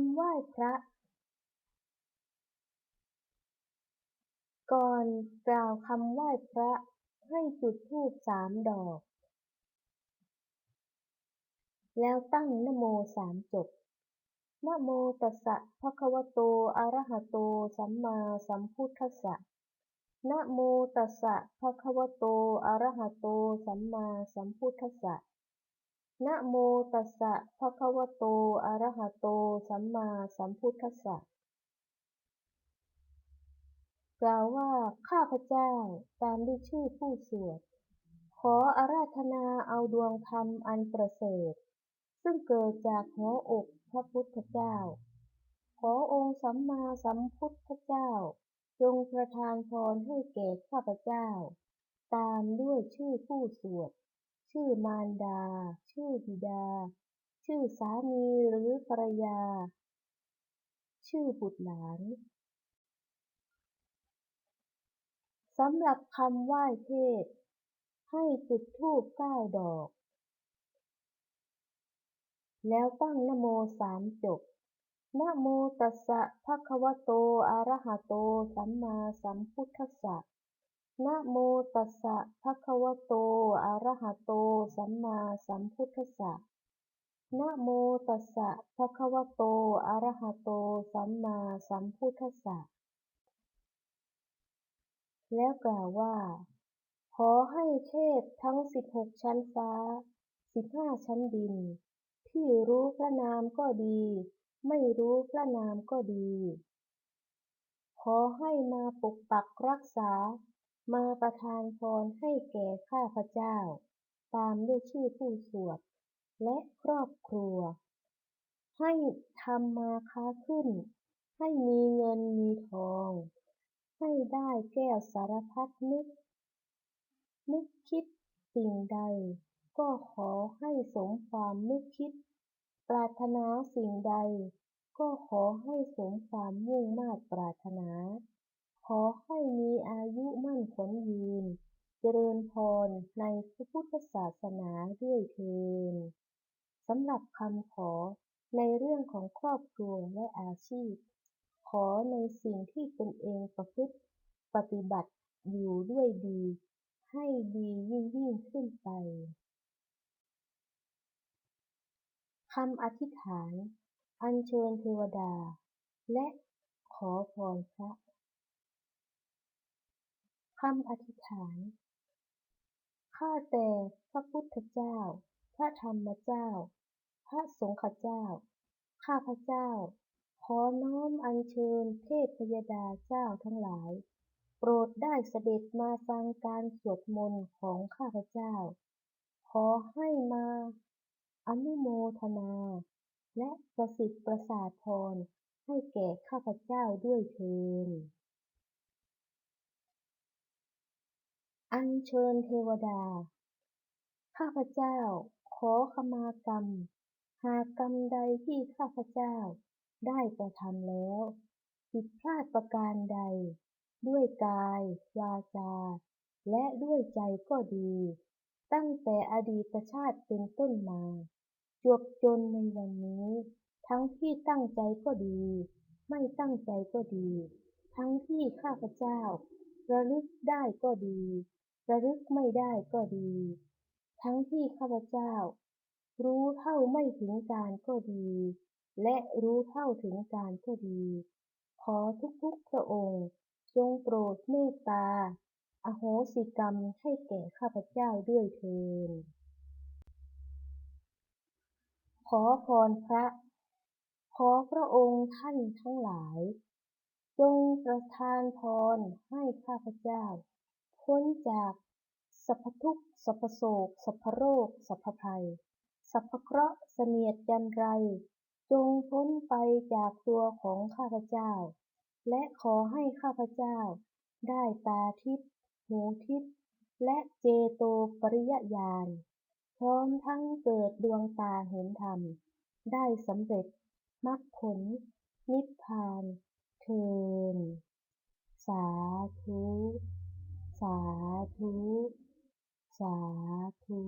ำไหว้พระ ก่อนกล่าวคำไหว้พระให้จุดธูปสามดอก แล้วตั้งนโมสามจบนโมตัสสะภะคะวะโต อะระหะโต สัมมาสัมพุทธัสสะนะโมตัสสะภะคะวะโต อะระหะโต สัมมาสัมพุทธัสสะ นะโมตัสสะภะคะวะโต อะระหะโต สัมมาสัมพุทธัสสะ กล่าวว่า ข้าพเจ้า ตามด้วยชื่อผู้สวด ขออาราธนาเอาดวงธรรมอันประเสริฐ ซึ่งเกิดจากหัวอกพระพุทธเจ้า ขอองค์สัมมาสัมพุทธเจ้า จงประทานพรให้แก่ข้าพเจ้า ตามด้วยชื่อผู้สวด ชื่อมารดา ชื่อบิดา ชื่อสามีหรือภรรยา ชื่อบุตรหลานสำหรับคำไหว้เทศ ให้จุดธูปเก้าดอก แล้วตั้งนโมสามจบนโมตัสสะภะคะวะโต อะระหะโต สัมมาสัมพุทธัสสะ นะโมตัสสะภะคะวะโต อะระหะโต สัมมาสัมพุทธัสสะ นะโมตัสสะภะคะวะโต อะระหะโต สัมมาสัมพุทธัสสะ แล้วกล่าวว่า ขอให้เทพทั้งสิบหกชั้นฟ้า สิบห้าชั้นดิน ที่รู้พระนามก็ดี ไม่รู้พระนามก็ดี ขอให้มาปกปักรักษา มาประทานพรให้แก่ข้าพเจ้า ตามด้วยชื่อผู้สวด และครอบครัว ให้ทำมาค้าขึ้น ให้มีเงินมีทอง ให้ได้แก้วสารพัดนึก นึกคิดสิ่งใด ก็ขอให้สมความนึกคิด ปรารถนาสิ่งใด ก็ขอให้สมความมุ่งมา่ปรารถนา ขอให้มีอายุมั่นขนยืน เจริญพรในพระพุทธศาสนาด้วยเทินสำหรับคำขอในเรื่องของครอบครัวและอาชีพ ขอในสิ่งที่ตนเองประพฤติปฏิบัติอยู่ด้วยดี ให้ดียิ่งยิ่งขึ้นไปคำอธิษฐาน อัญเชิญเทวดา และขอพรพระ คำอธิษฐาน ข้าแต่พระพุทธเจ้า พระธรรมเจ้า พระสงฆ์เจ้า ข้าพระเจ้า ขอน้อมอัญเชิญเทพพยดาเจ้าทั้งหลาย โปรดได้เสด็จมาฟังการสวดมนต์ของข้าพเจ้า ขอให้มาอนุโมทนา และประสิทธิ์ประสาทพรให้แก่ข้าพเจ้าด้วยเทิน อัญเชิญเทวดา ข้าพเจ้า ขอขมากรรม หากกรรมใดที่ข้าพเจ้าได้กระทำแล้ว ผิดพลาดประการใด ด้วยกาย วาจา และด้วยใจก็ดี ตั้งแต่อดีตชาติเป็นต้นมา จวบจนในวันนี้ ทั้งที่ตั้งใจก็ดี ไม่ตั้งใจก็ดี ทั้งที่ข้าพเจ้า ระลึกได้ก็ดี ระลึกไม่ได้ก็ดี ทั้งที่ข้าพเจ้า รู้เท่าไม่ถึงการก็ดี และรู้เท่าถึงการก็ดี ขอทุกๆพระองค์จงโปรดเมตตา อโหสิกรรมให้แก่ข้าพเจ้าด้วยเถิดขอพรพระ ขอพระองค์ท่านทั้งหลาย จงประทานพรให้ข้าพเจ้า พ้นจากสัพพทุกสัพพโศกสัพพโรค สัพพภัย สัพพเคราะห์เสนียดจันไร จงพ้นไปจากตัวของข้าพเจ้า และขอให้ข้าพเจ้า ได้ตาทิพย์หูทิพย์และเจโตปริยญาณ พร้อมทั้งเกิดดวงตาเห็นธรรม ได้สำเร็จมรรคผล นิพพาน เทินสาธุ สาธุ สาธุ